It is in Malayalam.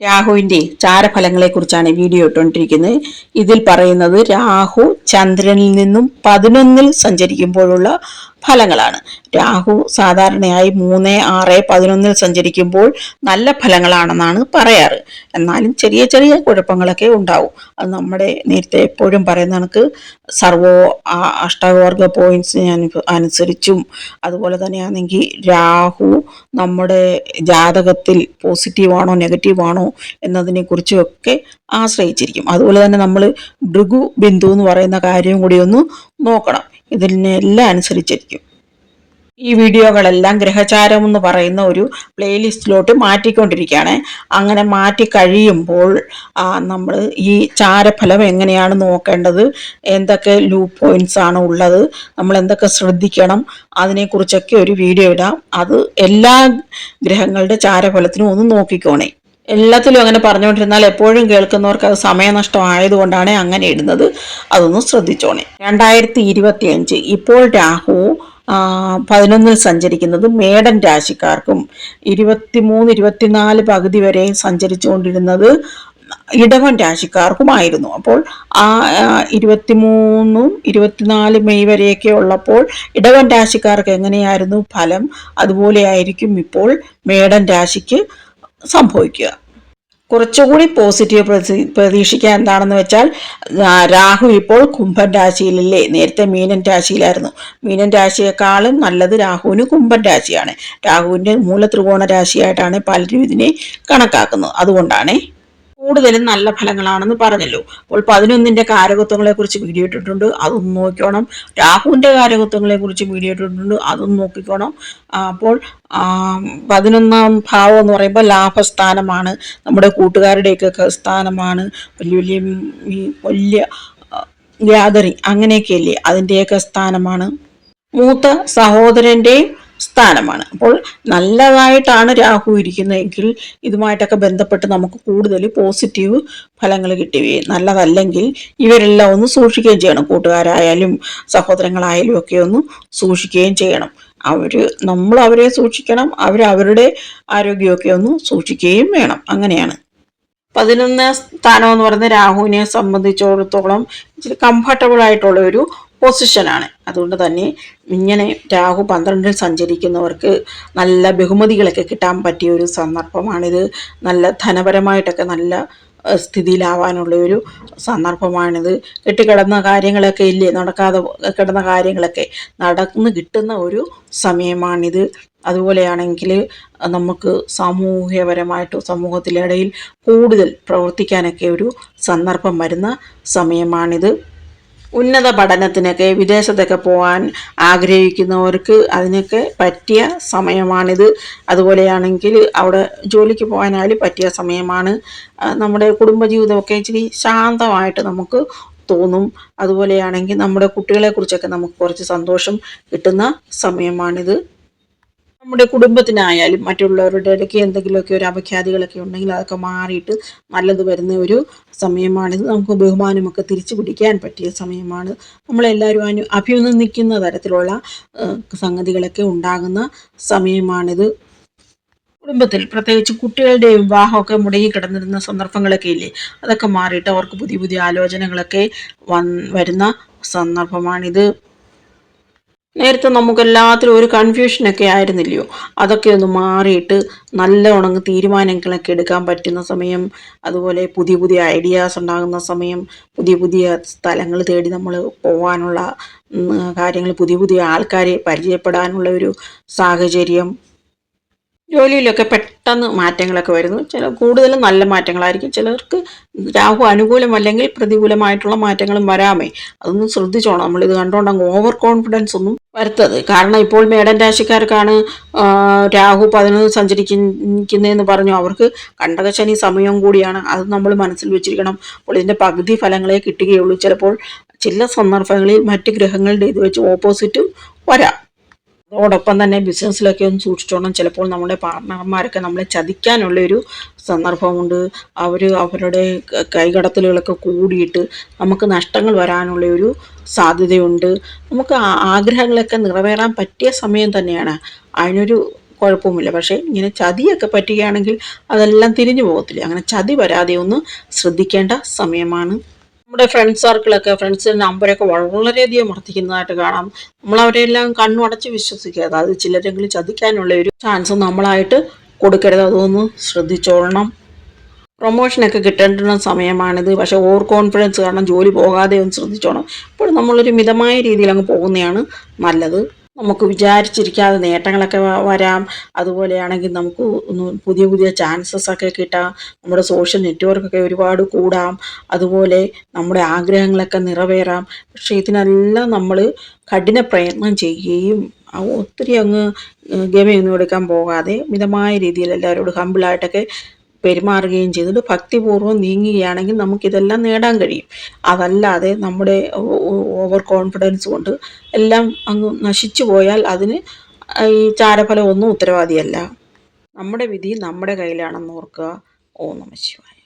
രാഹുവിന്റെ ചാരഫലങ്ങളെക്കുറിച്ചാണ് വീഡിയോ ഇട്ടുകൊണ്ടിരിക്കുന്നത്. ഇതിൽ പറയുന്നത് രാഹു ചന്ദ്രനിൽ നിന്നും പതിനൊന്നിൽ സഞ്ചരിക്കുമ്പോഴുള്ള ഫലങ്ങളാണ്. രാഹു സാധാരണയായി മൂന്ന് ആറ് പതിനൊന്നിൽ സഞ്ചരിക്കുമ്പോൾ നല്ല ഫലങ്ങളാണെന്നാണ് പറയാറ്. എന്നാലും ചെറിയ ചെറിയ കുഴപ്പങ്ങളൊക്കെ ഉണ്ടാവും. അത് നമ്മുടെ നേരത്തെ എപ്പോഴും പറയുന്ന കണക്ക് സർവോ അഷ്ടവർഗ പോയിന്റ്സ് അനുസരിച്ചും. അതുപോലെ തന്നെയാണെങ്കിൽ രാഹു നമ്മുടെ ജാതകത്തിൽ പോസിറ്റീവാണോ നെഗറ്റീവാണോ എന്നതിനെ കുറിച്ചൊക്കെ ആശ്രയിച്ചിരിക്കും. അതുപോലെ തന്നെ നമ്മൾ ഭൃഗു ബിന്ദു എന്ന് പറയുന്ന കാര്യം കൂടി ഒന്ന് നോക്കണം. ഇതിനെല്ലാം അനുസരിച്ചിരിക്കും. ഈ വീഡിയോകളെല്ലാം ഗ്രഹചാരം എന്ന് പറയുന്ന ഒരു പ്ലേലിസ്റ്റിലോട്ട് മാറ്റിക്കൊണ്ടിരിക്കുകയാണ്. അങ്ങനെ മാറ്റി കഴിയുമ്പോൾ നമ്മൾ ഈ ചാരഫലം എങ്ങനെയാണ് നോക്കേണ്ടത്? എന്തൊക്കെ ലൂ പോയിന്റ്സ് ആണ് ഉള്ളത്? നമ്മൾ എന്തൊക്കെ ശ്രദ്ധിക്കണം? അതിനെക്കുറിച്ചൊക്കെ ഒരു വീഡിയോ ഇടാം. അത് എല്ലാ ഗ്രഹങ്ങളുടെ ചാരഫലത്തിനും ഒന്ന് നോക്കിക്കോണേ. എല്ലാത്തിലും അങ്ങനെ പറഞ്ഞുകൊണ്ടിരുന്നാൽ എപ്പോഴും കേൾക്കുന്നവർക്ക് അത് സമയനഷ്ടമായതുകൊണ്ടാണ് അങ്ങനെ ഇടുന്നത്. അതൊന്ന് ശ്രദ്ധിച്ചോണേ. രണ്ടായിരത്തി ഇപ്പോൾ രാഹു പതിനൊന്നിൽ സഞ്ചരിക്കുന്നത് മേടൻ രാശിക്കാർക്കും ഇരുപത്തിമൂന്ന് ഇരുപത്തിനാല് പകുതി വരെ സഞ്ചരിച്ചുകൊണ്ടിരുന്നത് ഇടവൻ രാശിക്കാർക്കുമായിരുന്നു. അപ്പോൾ ആ, ഇരുപത്തിമൂന്നും ഇരുപത്തിനാല് മെയ് വരെയൊക്കെ ഉള്ളപ്പോൾ ഇടവൻ രാശിക്കാർക്ക് എങ്ങനെയായിരുന്നു ഫലം? അതുപോലെയായിരിക്കും ഇപ്പോൾ മേടൻ രാശിക്ക് സംഭവിക്കുക. കുറച്ചുകൂടി പോസിറ്റീവ് പ്രതി- പ്രതീക്ഷിക്കാൻ എന്താണെന്ന് വെച്ചാൽ രാഹു ഇപ്പോൾ കുംഭൻ രാശിയിലല്ലേ? നേരത്തെ മീനൻ രാശിയിലായിരുന്നു. മീനൻ രാശിയെക്കാളും നല്ലത് രാഹുവിന് കുംഭൻ രാശിയാണ്. രാഹുവിന്റെ മൂല ത്രികോണ രാശിയായിട്ടാണ് പലരും ഇതിനെ കണക്കാക്കുന്നത്. അതുകൊണ്ടാണ് കൂടുതലും നല്ല ഫലങ്ങളാണെന്ന് പറഞ്ഞല്ലോ. അപ്പോൾ പതിനൊന്നിന്റെ കാരകത്വങ്ങളെ കുറിച്ച് വീഡിയോ ഇട്ടിട്ടുണ്ട്. അതൊന്ന് നോക്കിക്കോണം. കാരകത്വങ്ങളെ കുറിച്ച് വീഡിയോ ഇട്ടിട്ടുണ്ട്. അതൊന്ന് നോക്കിക്കോണം. അപ്പോൾ പതിനൊന്നാം ഭാവം എന്ന് പറയുമ്പോൾ ലാഭസ്ഥാനമാണ്. നമ്മുടെ കൂട്ടുകാരുടെയൊക്കെ സ്ഥാനമാണ്. വലിയ വലിയ വലിയ ഗ്യാതറിങ് അങ്ങനെയൊക്കെയല്ലേ അതിന്റെയൊക്കെ സ്ഥാനമാണ്. മൂത്ത സഹോദരന്റെയും സ്ഥാനമാണ് അപ്പോൾ നല്ലതായിട്ടാണ് രാഹു ഇരിക്കുന്നതെങ്കിൽ ഇതുമായിട്ടൊക്കെ ബന്ധപ്പെട്ട് നമുക്ക് കൂടുതൽ പോസിറ്റീവ് ഫലങ്ങൾ കിട്ടുകയും നല്ലതല്ലെങ്കിൽ ഇവരെല്ലാം ഒന്ന് സൂക്ഷിക്കുകയും ചെയ്യണം. കൂട്ടുകാരായാലും സഹോദരങ്ങളായാലും ഒക്കെ ഒന്ന് സൂക്ഷിക്കുകയും ചെയ്യണം. അവർ നമ്മൾ അവരെ സൂക്ഷിക്കണം. അവർ അവരുടെ ആരോഗ്യമൊക്കെ ഒന്ന് സൂക്ഷിക്കുകയും വേണം. അങ്ങനെയാണ്. പതിനൊന്ന് സ്ഥാനം എന്ന് പറയുന്നത് രാഹുവിനെ സംബന്ധിച്ചിടത്തോളം ഇച്ചിരി കംഫർട്ടബിൾ ആയിട്ടുള്ള ഒരു പൊസിഷനാണ് അതുകൊണ്ട് തന്നെ ഇങ്ങനെ രാഹു പന്ത്രണ്ടിൽ സഞ്ചരിക്കുന്നവർക്ക് നല്ല ബഹുമതികളൊക്കെ കിട്ടാൻ പറ്റിയ ഒരു സന്ദർഭമാണിത് നല്ല ധനപരമായിട്ടൊക്കെ നല്ല സ്ഥിതിയിലാവാനുള്ള ഒരു സന്ദർഭമാണിത്. കെട്ടിക്കിടന്ന കാര്യങ്ങളൊക്കെ ഇല്ലേ? നടക്കാതെ കിടന്ന കാര്യങ്ങളൊക്കെ നടന്ന് കിട്ടുന്ന ഒരു സമയമാണിത്. അതുപോലെയാണെങ്കിൽ നമുക്ക് സാമൂഹ്യപരമായിട്ട് സമൂഹത്തിലിടയിൽ കൂടുതൽ പ്രവർത്തിക്കാനൊക്കെ ഒരു സന്ദർഭം വരുന്ന സമയമാണിത്. ഉന്നത പഠനത്തിനൊക്കെ വിദേശത്തൊക്കെ പോകാൻ ആഗ്രഹിക്കുന്നവർക്ക് അതിനൊക്കെ പറ്റിയ സമയമാണിത്. അതുപോലെയാണെങ്കിൽ അവിടെ ജോലിക്ക് പോകാനായാലും പറ്റിയ സമയമാണ്. നമ്മുടെ കുടുംബജീവിതമൊക്കെ ഇച്ചിരി ശാന്തമായിട്ട് നമുക്ക് തോന്നും. അതുപോലെയാണെങ്കിൽ നമ്മുടെ കുട്ടികളെക്കുറിച്ചൊക്കെ നമുക്ക് കുറച്ച് സന്തോഷം കിട്ടുന്ന സമയമാണിത്. നമ്മുടെ കുടുംബത്തിനായാലും മറ്റുള്ളവരുടെ ഇടയ്ക്ക് എന്തെങ്കിലുമൊക്കെ ഒരു അപഖ്യാതികളൊക്കെ ഉണ്ടെങ്കിൽ അതൊക്കെ മാറിയിട്ട് നല്ലത് വരുന്ന ഒരു സമയമാണിത് നമുക്ക് ബഹുമാനമൊക്കെ തിരിച്ചു പിടിക്കാൻ പറ്റിയ സമയമാണ്. നമ്മളെല്ലാവരും അനു അഭിനന്ദിക്കുന്ന തരത്തിലുള്ള സംഗതികളൊക്കെ ഉണ്ടാകുന്ന സമയമാണിത്. കുടുംബത്തിൽ പ്രത്യേകിച്ച് കുട്ടികളുടെ വിവാഹമൊക്കെ മുടങ്ങി കിടന്നിരുന്ന സന്ദർഭങ്ങളൊക്കെ ഇല്ലേ? അതൊക്കെ മാറിയിട്ട് അവർക്ക് പുതിയ പുതിയ ആലോചനകളൊക്കെ വൻ വരുന്ന സന്ദർഭമാണിത്. നേരത്തെ നമുക്ക് എല്ലാത്തിലും ഒരു കൺഫ്യൂഷനൊക്കെ ആയിരുന്നില്ലയോ? അതൊക്കെ ഒന്ന് മാറിയിട്ട് നല്ല ഉണങ്ങ് തീരുമാനങ്ങളൊക്കെ എടുക്കാൻ പറ്റുന്ന സമയം അതുപോലെ പുതിയ പുതിയ ഐഡിയാസ് ഉണ്ടാകുന്ന സമയം പുതിയ പുതിയ സ്ഥലങ്ങൾ തേടി നമ്മൾ പോകാനുള്ള കാര്യങ്ങൾ പുതിയ പുതിയ ആൾക്കാരെ പരിചയപ്പെടാനുള്ള ഒരു സാഹചര്യം ജോലിയിലൊക്കെ പെട്ടെന്ന് മാറ്റങ്ങളൊക്കെ വരുന്നു. ചില കൂടുതലും നല്ല മാറ്റങ്ങളായിരിക്കും. ചിലർക്ക് രാഹു അനുകൂലമല്ലെങ്കിൽ പ്രതികൂലമായിട്ടുള്ള മാറ്റങ്ങളും വരാമേ. അതൊന്നും ശ്രദ്ധിച്ചോണം. നമ്മളിത് കണ്ടുകൊണ്ട് അങ്ങ് ഓവർ കോൺഫിഡൻസ് ഒന്നും വരുത്തത് കാരണം ഇപ്പോൾ മേടൻ രാശിക്കാർക്കാണ് രാഹു പതിനൊന്ന് സഞ്ചരിക്കുന്നതെന്ന് പറഞ്ഞു. അവർക്ക് കണ്ടകശനി സമയം കൂടിയാണ്. അത് നമ്മൾ മനസ്സിൽ വെച്ചിരിക്കണം. അപ്പോൾ ഇതിന്റെ പകുതി ഫലങ്ങളെ കിട്ടുകയുള്ളൂ. ചിലപ്പോൾ ചില സന്ദർഭങ്ങളിൽ മറ്റ് ഗ്രഹങ്ങളുടെ ഇത് വെച്ച് ഓപ്പോസിറ്റും വരാം. അതോടൊപ്പം തന്നെ ബിസിനസ്സിലൊക്കെ ഒന്ന് സൂക്ഷിച്ചോണം. ചിലപ്പോൾ നമ്മുടെ പാർട്ട്ണർമാരൊക്കെ നമ്മളെ ചതിക്കാനുള്ളൊരു സന്ദർഭമുണ്ട്. അവർ അവരുടെ കൈകടത്തലുകളൊക്കെ കൂടിയിട്ട് നമുക്ക് നഷ്ടങ്ങൾ വരാനുള്ള ഒരു സാധ്യതയുണ്ട്. നമുക്ക് ആഗ്രഹങ്ങളൊക്കെ നിറവേറാൻ പറ്റിയ സമയം തന്നെയാണ്. അതിനൊരു കുഴപ്പമില്ല പക്ഷേ ഇങ്ങനെ ചതിയൊക്കെ പറ്റുകയാണെങ്കിൽ അതെല്ലാം തിരിഞ്ഞു പോകത്തില്ല. അങ്ങനെ ചതി വരാതെ ഒന്ന് ശ്രദ്ധിക്കേണ്ട സമയമാണ്. നമ്മുടെ ഫ്രണ്ട് സർക്കിളൊക്കെ ഫ്രണ്ട്സിന്റെ നമ്പരൊക്കെ വളരെയധികം വർദ്ധിക്കുന്നതായിട്ട് കാണാം. നമ്മളവരെല്ലാം കണ്ണുടച്ച് വിശ്വസിക്കുക. അതായത് ചിലരെങ്കിലും ചതിക്കാനുള്ള ഒരു ചാൻസ് നമ്മളായിട്ട് കൊടുക്കരുത്. അതൊന്ന് ശ്രദ്ധിച്ചോളണം. പ്രൊമോഷനൊക്കെ കിട്ടേണ്ടുന്ന സമയമാണിത്. പക്ഷേ ഓവർ കോൺഫിഡൻസ് കാരണം ജോലി പോകാതെ ഒന്ന് ശ്രദ്ധിച്ചോണം. അപ്പോൾ നമ്മളൊരു മിതമായ രീതിയിൽ അങ്ങ് പോകുന്നതാണ് നല്ലത്. നമുക്ക് വിചാരിച്ചിരിക്കാതെ നേട്ടങ്ങളൊക്കെ വരാം. അതുപോലെയാണെങ്കിൽ നമുക്ക് പുതിയ പുതിയ ചാൻസസ് ഒക്കെ കിട്ടാം. നമ്മുടെ സോഷ്യൽ നെറ്റ്വർക്കൊക്കെ ഒരുപാട് കൂടാം. അതുപോലെ നമ്മുടെ ആഗ്രഹങ്ങളൊക്കെ നിറവേറാം. പക്ഷേ ഇതിനെല്ലാം നമ്മൾ കഠിന പ്രയത്നം ചെയ്യുകയും ഒത്തിരി അങ്ങ് ഗമയൊന്നും എടുക്കാൻ പോകാതെ മിതമായ രീതിയിൽ എല്ലാവരോടും ഹമ്പിളായിട്ടൊക്കെ പെരുമാറുകയും ചെയ്തിട്ട് ഭക്തിപൂർവം നീങ്ങുകയാണെങ്കിൽ നമുക്കിതെല്ലാം നേടാൻ കഴിയും. അതല്ലാതെ നമ്മുടെ ഓവർ കോൺഫിഡൻസ് കൊണ്ട് എല്ലാം അങ്ങ് നശിച്ചു പോയാൽ അതിന് ഈ ചാരഫലം ഒന്നും ഉത്തരവാദിയല്ല. നമ്മുടെ വിധി നമ്മുടെ കയ്യിലാണെന്ന് ഓർക്കുക. ഓ നമ ശിവായ.